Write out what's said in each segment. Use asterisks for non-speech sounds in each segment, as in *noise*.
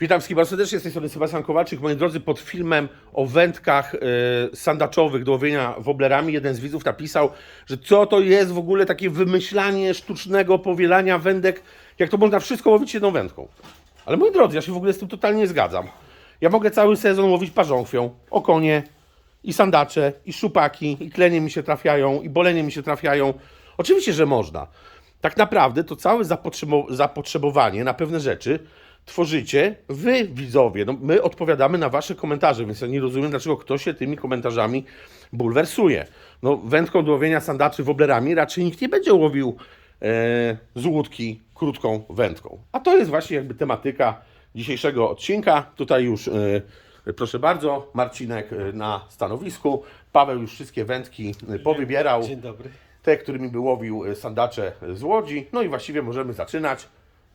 Witam wszystkich bardzo serdecznie, z tej strony Sebastian Kowalczyk. Moi drodzy, pod filmem o wędkach e, sandaczowych do łowienia woblerami jeden z widzów napisał, że co to jest w ogóle takie wymyślanie sztucznego powielania wędek, jak to można wszystko łowić jedną wędką. Ale moi drodzy, ja się w ogóle z tym totalnie nie zgadzam. Ja mogę cały sezon łowić parząchwią, okonie, i sandacze, i szupaki, i klenie mi się trafiają, i bolenie mi się trafiają. Oczywiście, że można. Tak naprawdę to całe zapotrzebo- zapotrzebowanie na pewne rzeczy tworzycie wy, widzowie. No, my odpowiadamy na wasze komentarze, więc ja nie rozumiem, dlaczego ktoś się tymi komentarzami bulwersuje. No, wędką do łowienia sandaczy woblerami raczej nikt nie będzie łowił e, z łódki krótką wędką. A to jest właśnie jakby tematyka dzisiejszego odcinka. Tutaj już, e, proszę bardzo, Marcinek e, na stanowisku. Paweł już wszystkie wędki e, powybierał Dzień dobry. te, którymi by łowił e, sandacze z Łodzi. No i właściwie możemy zaczynać.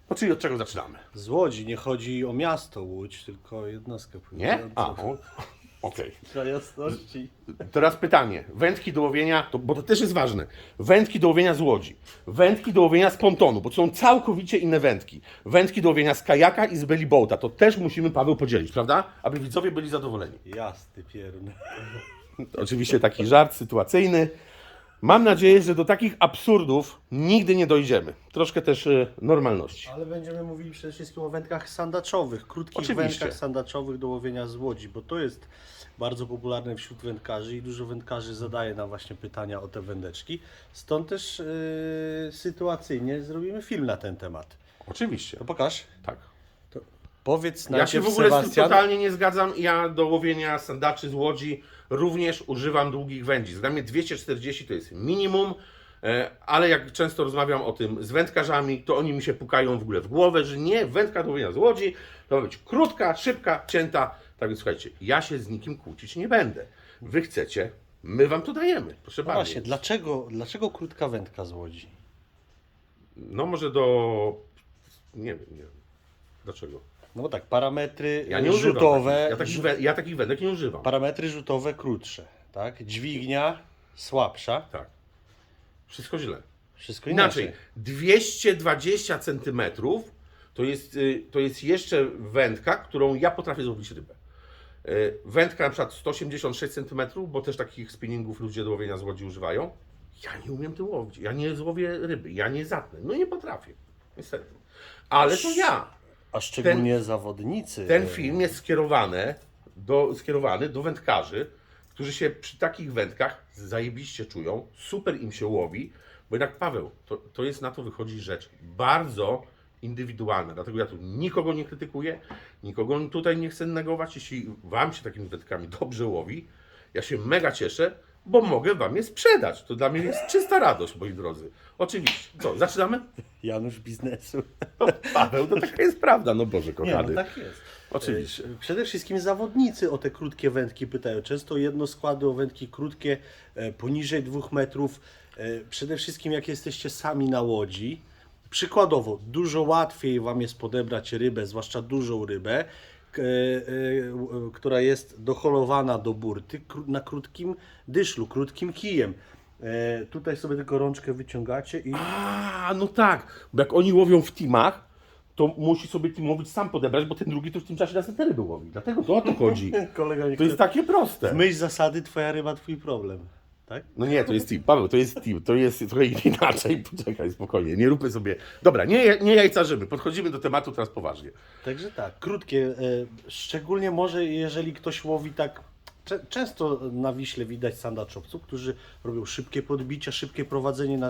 No czyli od czego zaczynamy? Z Łodzi nie chodzi o miasto Łódź, tylko o jednostkę Nie? A, pływającą. o, okej. Dla jasności. Teraz pytanie. Wędki do łowienia, to, bo to też jest ważne. Wędki do łowienia z Łodzi. Wędki do łowienia z pontonu, bo to są całkowicie inne wędki. Wędki do łowienia z kajaka i z belly boata. To też musimy, Paweł, podzielić, prawda? Aby widzowie byli zadowoleni. Jasny pierne. *laughs* Oczywiście taki żart sytuacyjny. Mam nadzieję, że do takich absurdów nigdy nie dojdziemy. Troszkę też e, normalności. Ale będziemy mówili przede wszystkim o wędkach sandaczowych, krótkich Oczywiście. wędkach sandaczowych do łowienia z Łodzi, bo to jest bardzo popularne wśród wędkarzy i dużo wędkarzy zadaje nam właśnie pytania o te wędeczki. Stąd też yy, sytuacyjnie zrobimy film na ten temat. Oczywiście. To pokaż. Tak. Powiedz Ja się najpierw w ogóle z tym Sebastian. totalnie nie zgadzam. Ja do łowienia sandaczy z łodzi również używam długich wędzisk. Dla mnie 240 to jest minimum, e, ale jak często rozmawiam o tym z wędkarzami, to oni mi się pukają w ogóle w głowę, że nie, wędka do łowienia z łodzi to ma być krótka, szybka, cięta. Tak więc słuchajcie, ja się z nikim kłócić nie będę. Wy chcecie, my wam to dajemy. Proszę No bardzo. właśnie, dlaczego, dlaczego krótka wędka z Łodzi? No może do... Nie wiem, nie wiem. Dlaczego? No bo tak, parametry Ja nie używam rzutowe, takich, ja, takich, ja takich wędek nie używam. parametry rzutowe krótsze, tak? Dźwignia słabsza, Tak. Wszystko źle. wszystko inaczej. Inaczej, 220 cm to jest, y, to jest jeszcze wędka, którą ja potrafię złowić rybę. Y, Wędka na przykład 186 cm, bo też takich spinningów ludzie do łowienia z łodzi używają. Ja nie umiem tym łowić. Ja nie złowię ryby. Ja nie zatnę. No nie potrafię. Niestety. Ale to ja. A szczególnie zawodnicy. Ten e, film jest skierowany do, skierowany do wędkarzy, którzy się przy takich wędkach zajebiście czują, super im się łowi, bo jednak Paweł, to, to jest na to wychodzi rzecz bardzo indywidualna, dlatego ja tu nikogo nie krytykuję, nikogo tutaj nie chcę negować, jeśli Wam się takimi wędkami dobrze łowi, ja się mega cieszę, bo mogę Wam je sprzedać. To dla mnie jest czysta radość, moi drodzy. Oczywiście. Co, zaczynamy? Janusz biznesu. No, Paweł, to taka jest prawda, no Boże Nie, kochany. no tak jest. Oczywiście. E, Przede wszystkim zawodnicy o te krótkie wędki pytają. Często jedno składy o wędki krótkie, e, poniżej dwóch metrów. E, Przede wszystkim jak jesteście sami na łodzi, przykładowo, dużo łatwiej Wam jest podebrać rybę, zwłaszcza dużą rybę, która jest doholowana do burty na krótkim dyszlu, krótkim kijem. E, Tutaj sobie tylko rączkę wyciągacie i A, no tak, bo jak oni łowią w teamach, to musi sobie team łowić sam podebrać, bo ten drugi to w tym czasie następne ryby łowi. Dlatego to o to chodzi. *laughs* kolega nie To jest takie W proste. myśl zasady twoja ryba, twój problem. Tak? No nie, to jest team. Paweł, to jest team. To jest trochę inaczej. Poczekaj, spokojnie. Nie róbmy sobie... Dobra, nie, nie jajcarzymy. Podchodzimy do tematu teraz poważnie. Także tak, krótkie, e, szczególnie może jeżeli ktoś łowi tak, często na Wiśle widać sandaczowców, którzy robią szybkie podbicia, szybkie prowadzenie na,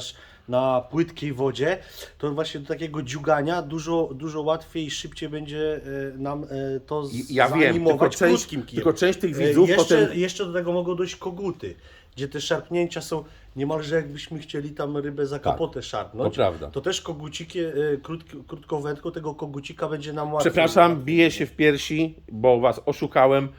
na płytkiej wodzie, to właśnie do takiego dziugania dużo, dużo łatwiej i szybciej będzie e, nam e, to ja wiem, tylko zanimować część- kijem. tylko część tych widzów jeszcze, potem- jeszcze do tego mogą dojść koguty, gdzie te szarpnięcia są niemalże jakbyśmy chcieli tam rybę za kapotę szarpnąć. to prawda. To też koguciki, e, krótk, krótką wędką tego kogucika będzie nam łatwiej. Przepraszam, biję się w piersi, bo was oszukałem.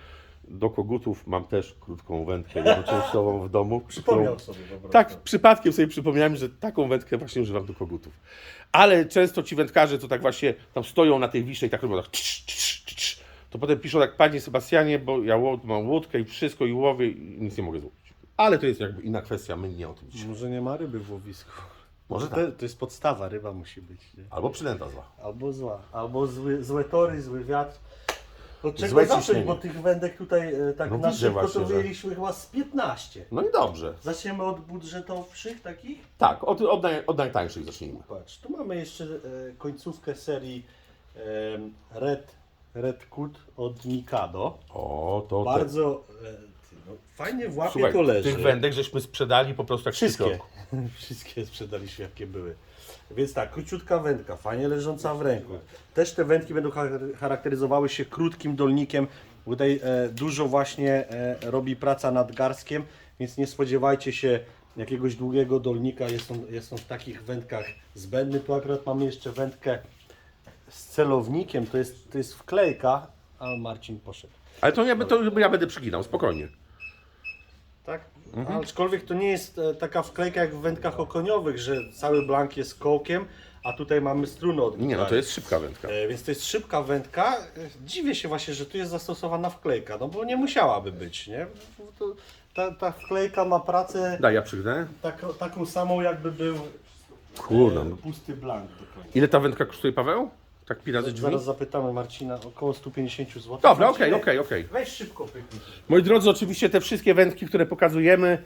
Do kogutów mam też krótką wędkę jednoczęściową w domu. Przypomniał sobie po prostu. Tak, przypadkiem sobie przypomniałem, że taką wędkę właśnie używam do kogutów. Ale często ci wędkarze, co tak właśnie tam stoją na tej wisze i tak robią tak cz, cz, cz, to potem piszą tak, panie Sebastianie, bo ja mam łódkę i wszystko i łowię i nic nie mogę złowić. Ale to jest jakby inna kwestia, my nie o tym dzisiaj. Może nie ma ryby w łowisku. Może tak. To, to jest podstawa, ryba musi być. Nie? Albo przynęta zła. Albo zła, albo zły, złe tory, zły wiatr. Od czego Złe zacząć, ciśnienie. bo tych wędek tutaj e, tak No na widzę szybko właśnie, to że- wyjęliśmy chyba z 15. No i dobrze. Zaczniemy od budżetowszych takich? Tak, od, od, naj, od najtańszych zacznijmy. Patrz, tu mamy jeszcze e, końcówkę serii Red, Red Cut od Mikado. O, to Bardzo e, fajnie w łapie Słuchaj, to leży. tych wędek żeśmy sprzedali po prostu jak Wszystkie. szczypiorku. *laughs* Wszystkie sprzedaliśmy jakie były. Więc tak, króciutka wędka, fajnie leżąca w ręku. Też te wędki będą char- charakteryzowały się krótkim dolnikiem. bo Tutaj e, dużo właśnie e, robi praca nad garstkiem, więc nie spodziewajcie się jakiegoś długiego dolnika. Jest on, jest on w takich wędkach zbędny. Tu akurat mamy jeszcze wędkę z celownikiem, to jest, to jest wklejka, a Marcin poszedł. Ale to ja, to ja będę przyginał, spokojnie. Tak? Aczkolwiek to nie jest e, taka wklejka jak w wędkach okoniowych, że cały blank jest kołkiem, a tutaj mamy strunę od Nie, no gitary. to jest szybka wędka. E, Więc to jest szybka wędka. E, Dziwię się właśnie, że tu jest zastosowana wklejka, no bo nie musiałaby być, nie? To, ta, ta wklejka ma pracę Daj, ja przygnę. tak, taką samą jakby był Kurde. e, no. pusty blank. do końca. Ile ta wędka kosztuje, Paweł? Tak pi razy drzwi? Zaraz zapytamy Marcina, około 150 zł. Dobra, okej, okej, okej. Weź szybko pyknij. Moi drodzy, oczywiście te wszystkie wędki, które pokazujemy,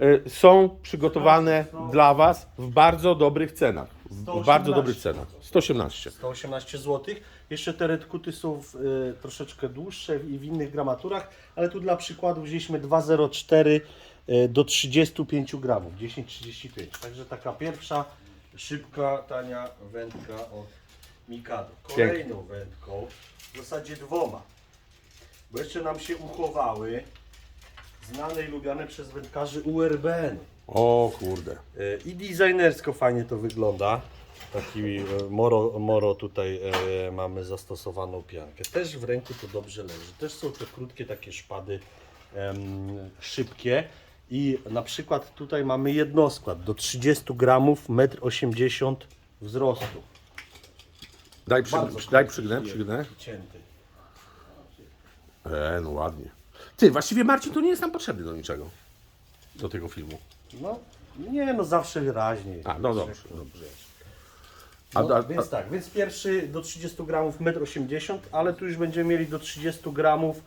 y, są przygotowane dla Was w bardzo dobrych cenach. W 118. bardzo dobrych cenach. 118. 118 zł. Jeszcze te redkuty są w, y, troszeczkę dłuższe i w innych gramaturach, ale tu dla przykładu wzięliśmy 2,04 y, do 35 gramów, 10,35. Także taka pierwsza szybka, tania wędka od Mikado. Kolejną wędką, w zasadzie dwoma, bo jeszcze nam się uchowały znane i lubiane przez wędkarzy URBN. O kurde. E, I designersko fajnie to wygląda. Taki e, moro, moro tutaj e, mamy zastosowaną piankę. Też w ręku to dobrze leży. Też są te krótkie takie szpady em, szybkie. I na przykład tutaj mamy jednoskład do 30 gramów, 1,80 m wzrostu. Daj, przy, Bardzo daj przygnę, przygnę. Cięty. E, no ładnie. Ty, właściwie Marcin to nie jest nam potrzebny do niczego. Do tego filmu. No, nie no, zawsze wyraźniej. A, no dobrze, dobrze. No, a, a, więc tak, więc pierwszy do 30 gramów 1,80 m, ale tu już będziemy mieli do 30 gramów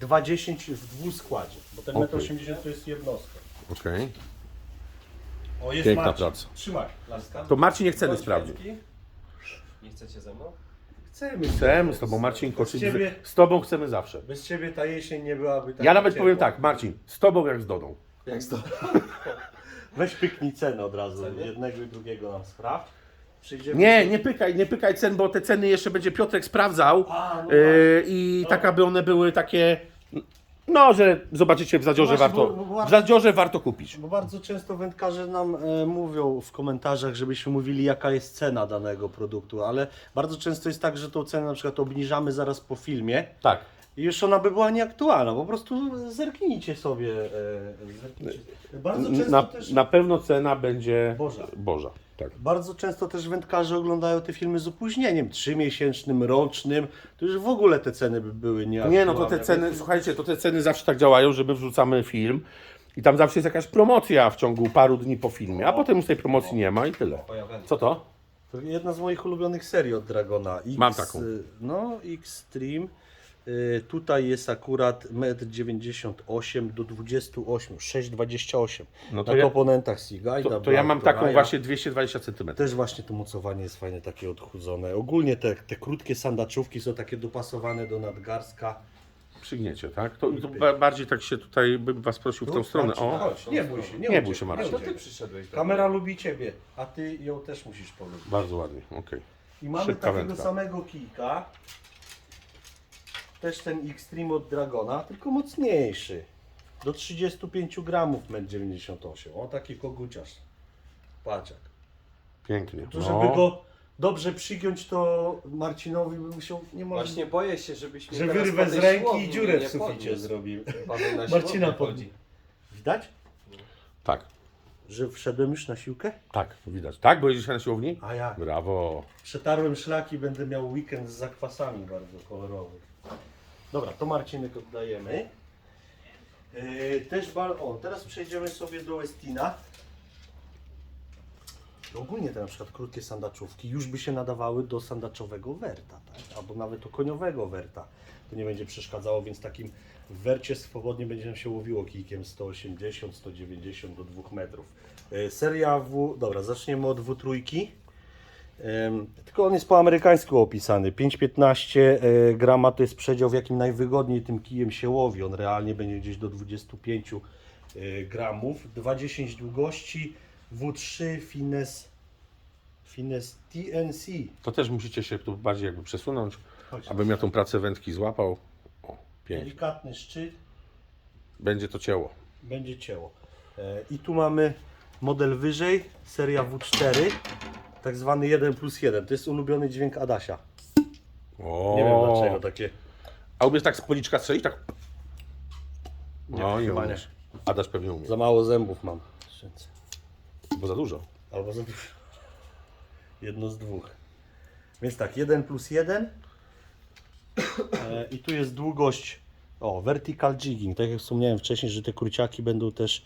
2,10 w dwuskładzie, bo ten Okej. 1,80 m to jest jednostka. Okej. O, jest Piękna Marcin. praca. Trzymaj, laska. To Marcin nie chcemy Bądź sprawdzić. Nie chcecie ze mną? Chcemy. Chcemy z Tobą, Marcinko. Bez Czy ciebie, z Tobą chcemy zawsze. bez ciebie ta jesień nie byłaby tak Ja nawet powiem tak, Marcin, z Tobą jak z Dodą. Jak to? *laughs* Weź pyknij cenę od razu, Ceny? jednego i drugiego nam sprawdź. Przyjdziemy Nie, nie pykaj, nie pykaj cen, bo te ceny jeszcze będzie Piotrek sprawdzał A, no yy, i tak aby one były takie, no, że zobaczycie w zadziorze No właśnie, warto, bo- bo- w zadziorze warto kupić. Bo bardzo często wędkarze nam e, mówią w komentarzach, żebyśmy mówili jaka jest cena danego produktu, ale bardzo często jest tak, że tą cenę na przykład obniżamy zaraz po filmie Tak. i już ona by była nieaktualna. Po prostu zerknijcie sobie. E, zerknijcie. Bardzo często Na, też... na pewno cena będzie Boża. Boża. Tak. Bardzo często też wędkarze oglądają te filmy z opóźnieniem, trzymiesięcznym, rocznym, to już w ogóle te ceny by były Nie, nieaktualne. no to te ceny, słuchajcie, to te ceny zawsze tak działają, że my wrzucamy film i tam zawsze jest jakaś promocja w ciągu paru dni po filmie, a potem już tej promocji nie ma i tyle. Co to? To jedna z moich ulubionych serii od Dragona. X, Mam taką. y, No, Xtreme. Y, Tutaj jest akurat 1,98 m do 28, 6,28 No to Na ja- komponentach Seaguida. To, to ja mam taką właśnie 220 cm. Też właśnie to mocowanie jest fajne, takie odchudzone. Ogólnie te, te krótkie sandaczówki są takie dopasowane do nadgarstka. Przygniecie, tak? To, to ba- bardziej tak się tutaj bym was prosił w tą stronę. Marcin, O, Chodź, nie bój się. Nie, Nie bój się, Marcin. To ty przyszedłeś do Kamera lubi Ciebie, a Ty ją też musisz polubić. bardzo ładnie, okej. I mamy Szybka takiego wędka. samego kijka. Też ten Xtreme od Dragona, tylko mocniejszy. Do 35 gramów 1,98 m. O taki koguciarz. Paciak. Pięknie. To żeby No. go dobrze przygiąć, to Marcinowi by musiał nie może, Właśnie boję się, żebyś mnie że teraz wyrwę po z tej ręki siłowni i dziurę nie w suficie podniósł. zrobił. Paweł na Marcina siłownię chodzi. Widać, Tak, że wszedłem już na siłkę? tak, widać. Tak, bo jedziesz na siłowni? A jak? Brawo. Przetarłem szlaki, będę miał weekend z zakwasami bardzo kolorowych. Dobra, to Marcinek oddajemy. Yy, też bal... O, teraz przejdziemy sobie do Westina. Ogólnie te na przykład krótkie sandaczówki już by się nadawały do sandaczowego werta, tak? albo nawet do koniowego werta. To nie będzie przeszkadzało, więc takim w wercie swobodnie będzie nam się łowiło kijkiem 180, 190 do 2 metrów. E, Seria W, dobra, zaczniemy od W3. Em, Tylko on jest po amerykańsku opisany. 5,15 e, grama to jest przedział, w jakim najwygodniej tym kijem się łowi. On realnie będzie gdzieś do 25 e, gramów. 2,10 długości. W3 Fines, Fines TNC. To też musicie się tu bardziej jakby przesunąć, Chodź. abym ja tą pracę wędki złapał. O. Delikatny szczyt, Będzie to ciało. będzie cięło. E, I tu mamy model wyżej, seria W4, tak zwany 1 plus 1. To jest ulubiony dźwięk Adasia. O, Nie wiem dlaczego takie. A umiesz tak z policzka strzelić? Tak. No, nie chyba nie. umiesz. Adaś pewnie umie, Za mało zębów mam. bo za dużo. Albo za dużo. Jedno z dwóch. Więc tak, 1 plus 1. E, I tu jest długość. O, vertical jigging. Tak jak wspomniałem wcześniej, że te kruciaki będą też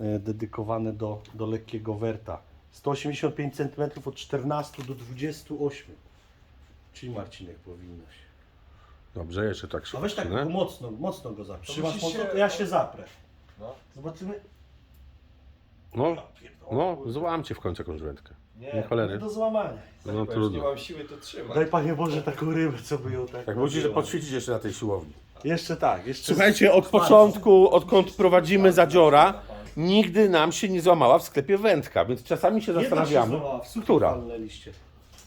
e, dedykowane do, do lekkiego werta. 185 cm od 14 do 28. Czyli Marcinek powinno się. Dobrze, jeszcze tak A szybko. weź tak go mocno, mocno go zaprę. Trzymasz musisz mocno, się- to ja się zaprę. No. Zobaczymy. No, no, złamcie w końcu jakąś wędkę. Nie, Nie cholery. do złamania. No już nie trudno. mam siły to trzymać. Daj Panie Boże taką rybę, co by ją tak Tak nabiła. poćwiczyć jeszcze na tej siłowni. Jeszcze tak, jeszcze Słuchajcie, od początku, odkąd prowadzimy zadziora, nigdy nam się nie złamała w sklepie wędka, więc czasami się Jedna się zastanawiamy, złamała, w sufit która. walnęliście.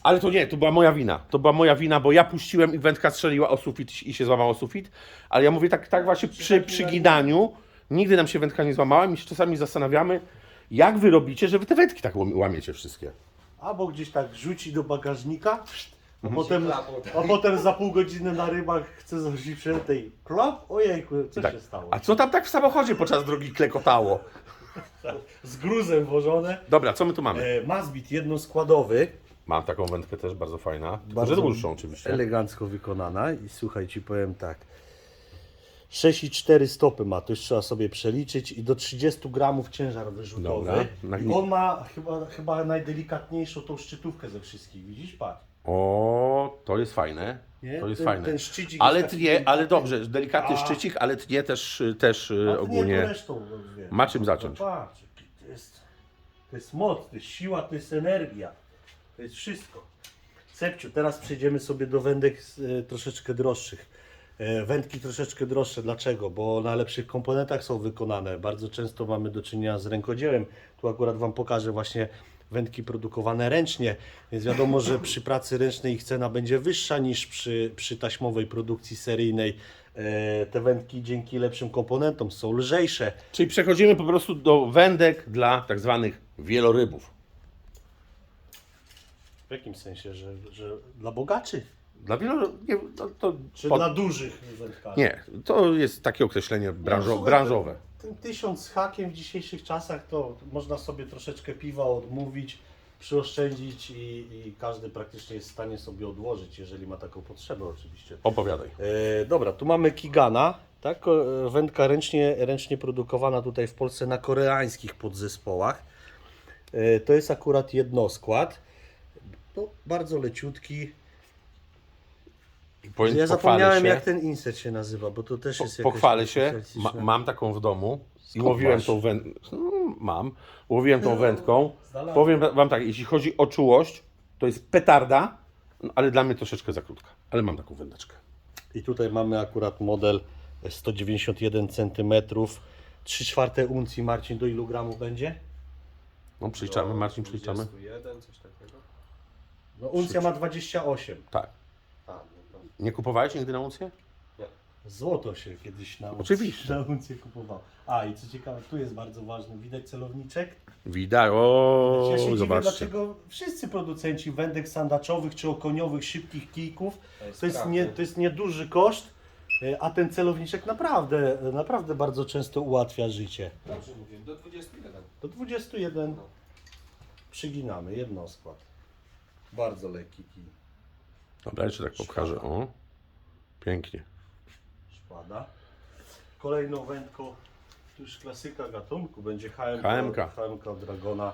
Ale to nie, to była moja wina. To była moja wina, bo ja puściłem i wędka strzeliła o sufit i się złamał o sufit. Ale ja mówię tak, tak właśnie przy przyginaniu, nigdy nam się wędka nie złamała i się czasami zastanawiamy, jak wy robicie, że wy te wędki tak łam- łamiecie wszystkie. Albo gdzieś tak rzuci do bagażnika, a, Mhm. potem, tak. a potem za pół godziny na rybach chce zrobić przy tej klop. Ojejku, co Tak. się stało? A co tam tak w samochodzie podczas drogi klekotało? Z gruzem włożone. Dobra, co my tu mamy? E, Mazbit jednoskładowy, Mam taką wędkę też bardzo fajna, Bardzo dłuższą oczywiście. elegancko wykonana i słuchaj, ci powiem tak. 6,4 stopy ma, to już trzeba sobie przeliczyć i do 30 gramów ciężar wyrzutowy. Dobra. Na- I on ma chyba, chyba najdelikatniejszą tą szczytówkę ze wszystkich, widzisz? Patrz. O, to jest fajne. Nie? To jest ten, fajne. Ten szczycik Ale jest taki tnie, ale delikatny. dobrze, delikatny A. szczycik, ale tnie też, też y, ogólnie. Resztą, no, wiesz. Ma czym zacząć. Patrz, jaki to jest, to jest moc, to jest siła, to jest energia. To jest wszystko. Cepciu, teraz przejdziemy sobie do wędek e, troszeczkę droższych. E, wędki troszeczkę droższe. Dlaczego? Bo na lepszych komponentach są wykonane. Bardzo często mamy do czynienia z rękodziełem. Tu akurat Wam pokażę właśnie wędki produkowane ręcznie, więc wiadomo, że przy pracy ręcznej ich cena będzie wyższa niż przy, przy taśmowej produkcji seryjnej. E, Te wędki dzięki lepszym komponentom są lżejsze, Czyli przechodzimy po prostu do wędek dla tak zwanych wielorybów. W jakim sensie, że, że dla bogaczy? Dla wielo... Nie, no, to Czy pod- dla dużych wędkarzy? nie, to jest takie określenie branżo... słuchaj, branżowe. Ten tysiąc z hakiem w dzisiejszych czasach to można sobie troszeczkę piwa odmówić, przyoszczędzić i, i każdy praktycznie jest w stanie sobie odłożyć, jeżeli ma taką potrzebę oczywiście. Opowiadaj. E, dobra, tu mamy Kigana, tak? e, Wędka ręcznie, ręcznie produkowana tutaj w Polsce na koreańskich podzespołach. E, to jest akurat jednoskład. No, bardzo leciutki. Powiem, Ja zapomniałem się, jak ten insert się nazywa, bo to też po, jest jakaś pochwalę się, ma, mam taką w domu i łowiłem tą wędką. mam, łowiłem tą wędką. Znalazłem. Powiem Wam tak, jeśli chodzi o czułość, to jest petarda, no, ale dla mnie troszeczkę za krótka. Ale mam taką wędeczkę. I tutaj mamy akurat model 191 cm, 3 czwarte uncji. Marcin, do ilu gramów będzie? No przeliczamy, Marcin, przeliczamy. 21, coś takiego. No uncja ma 28. Tak. A, no Nie kupowałeś nigdy na uncję? Złoto się kiedyś na uncję, Oczywiście. na uncję kupowało. A i co ciekawe, tu jest bardzo ważny, widać celowniczek. Widać, o, ja się dziwię, zobaczcie. dlaczego wszyscy producenci wędek sandaczowych czy okoniowych, szybkich kijków, To jest to jest, prawda. nie, to jest nieduży koszt, e, a ten celowniczek naprawdę, naprawdę bardzo często ułatwia życie. Dobrze mówię, do 21. Do 21 przyginamy, jednoskład. Bardzo lekki kij. Dobra, jeszcze tak pokażę, o. Pięknie. Szpada. Kolejną wędką, to już klasyka gatunku, będzie HMK, HMK. HMK Dragona.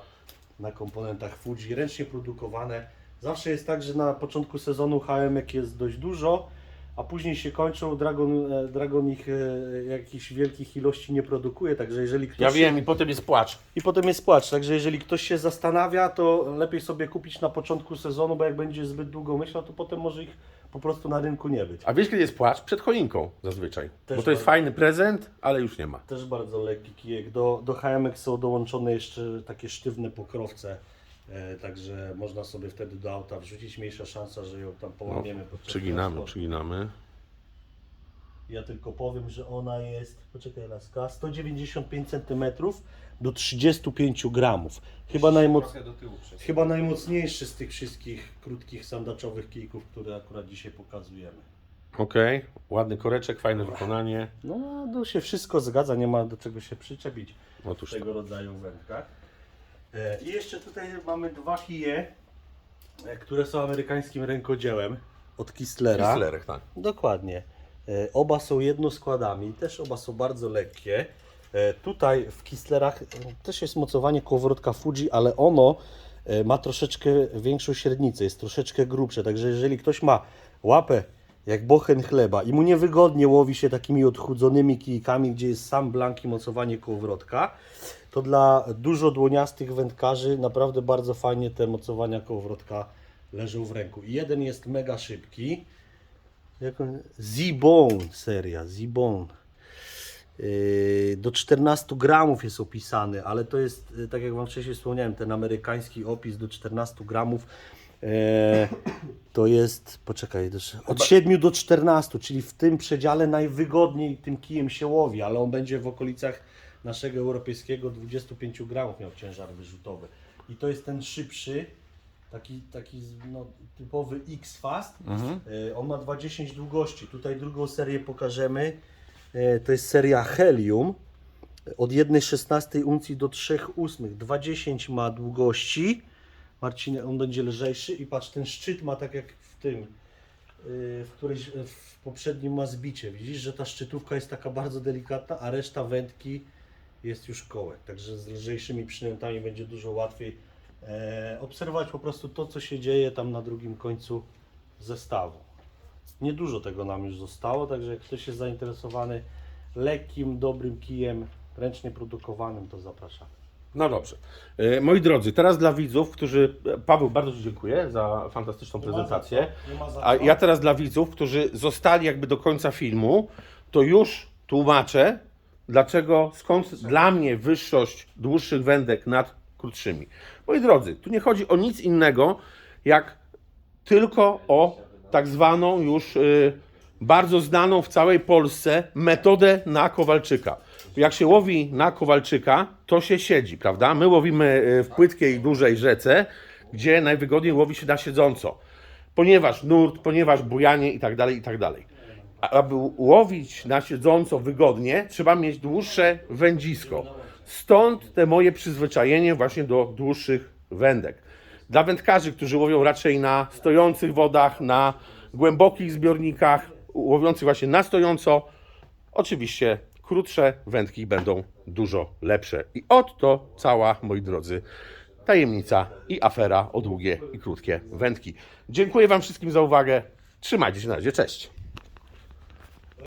na komponentach Fuji, ręcznie produkowane. Zawsze jest tak, że na początku sezonu HM jest dość dużo, a później się kończą, Dragon, e, Dragon ich e, jakichś wielkich ilości nie produkuje, także jeżeli ktoś Ja wiem i potem jest płacz. i potem jest płacz, także jeżeli ktoś się zastanawia, to lepiej sobie kupić na początku sezonu, bo jak będzie zbyt długo myślał, to potem może ich po prostu na rynku nie być. A wiesz kiedy jest płacz? Przed choinką zazwyczaj. Też Bo to jest bardzo. fajny prezent, ale już nie ma. Też bardzo lekki kijek. Do, do HM są dołączone jeszcze takie sztywne pokrowce, także można sobie wtedy do auta wrzucić. Mniejsza szansa, że ją tam połamiemy No, Przyginamy, przyginamy. Ja tylko powiem, że ona jest, poczekaj laska, 195 cm do 35 gramów. Chyba, najmoc, chyba najmocniejszy z tych wszystkich krótkich sandaczowych kijków, które akurat dzisiaj pokazujemy. Okej, ładny koreczek, fajne wykonanie. No, to się wszystko zgadza, nie ma do czego się przyczepić. Otóż w tego rodzaju wędkach. E, I jeszcze tutaj mamy dwa kije, e, które są amerykańskim rękodziełem od Kistlera. Kistlerek, tak. Dokładnie. E, Oba są jednoskładami, też oba są bardzo lekkie. Tutaj w Kistlerach też jest mocowanie kołowrotka Fuji, ale ono ma troszeczkę większą średnicę, jest troszeczkę grubsze, także jeżeli ktoś ma łapę jak bochen chleba i mu niewygodnie łowi się takimi odchudzonymi kijkami, gdzie jest sam blank i mocowanie kołowrotka, to dla dużo dłoniastych wędkarzy naprawdę bardzo fajnie te mocowania kołowrotka leżą w ręku. I jeden jest mega szybki. Z-Bone seria, Z-Bone. Yy, do 14 gramów jest opisany, ale to jest, yy, tak jak Wam wcześniej wspomniałem, ten amerykański opis do 14 gramów. yy, to jest, poczekaj, od 7 do 14, czyli w tym przedziale najwygodniej tym kijem się łowi, ale on będzie w okolicach naszego europejskiego 25 gramów miał ciężar wyrzutowy. I to jest ten szybszy, taki, taki no, typowy X-Fast. E, On ma 20 długości. Tutaj drugą serię pokażemy. E, To jest seria Helium. Od 1,16 uncji do 3,8. 20 ma długości. Marcin, on będzie lżejszy i patrz, ten szczyt ma tak jak w tym, e, w którejś, w poprzednim ma zbicie. Widzisz, że ta szczytówka jest taka bardzo delikatna, a reszta wędki jest już kołek. Także z lżejszymi przynętami będzie dużo łatwiej e, obserwować po prostu to, co się dzieje tam na drugim końcu zestawu. Niedużo tego nam już zostało, także jak ktoś jest zainteresowany lekkim, dobrym kijem, ręcznie produkowanym, to zapraszam. No dobrze. E, Moi drodzy, teraz dla widzów, którzy. Paweł, bardzo Ci dziękuję za fantastyczną prezentację. A ja teraz dla widzów, którzy zostali jakby do końca filmu, to już tłumaczę, dlaczego, skąd dla mnie wyższość dłuższych wędek nad krótszymi. Moi drodzy, tu nie chodzi o nic innego, jak tylko o tak zwaną już y, bardzo znaną w całej Polsce metodę na Kowalczyka. Jak się łowi na Kowalczyka, to się siedzi, prawda? My łowimy y, w płytkiej, dużej rzece, gdzie najwygodniej łowi się na siedząco. Ponieważ nurt, ponieważ bujanie i tak dalej, i tak dalej. Aby łowić na siedząco wygodnie, trzeba mieć dłuższe wędzisko. Stąd te moje przyzwyczajenie właśnie do dłuższych wędek. Dla wędkarzy, którzy łowią raczej na stojących wodach, na głębokich zbiornikach, łowiących właśnie na stojąco, oczywiście krótsze wędki będą dużo lepsze. I oto cała, moi drodzy, tajemnica i afera o długie i krótkie wędki. Dziękuję Wam wszystkim za uwagę. Trzymajcie się na razie. Cześć.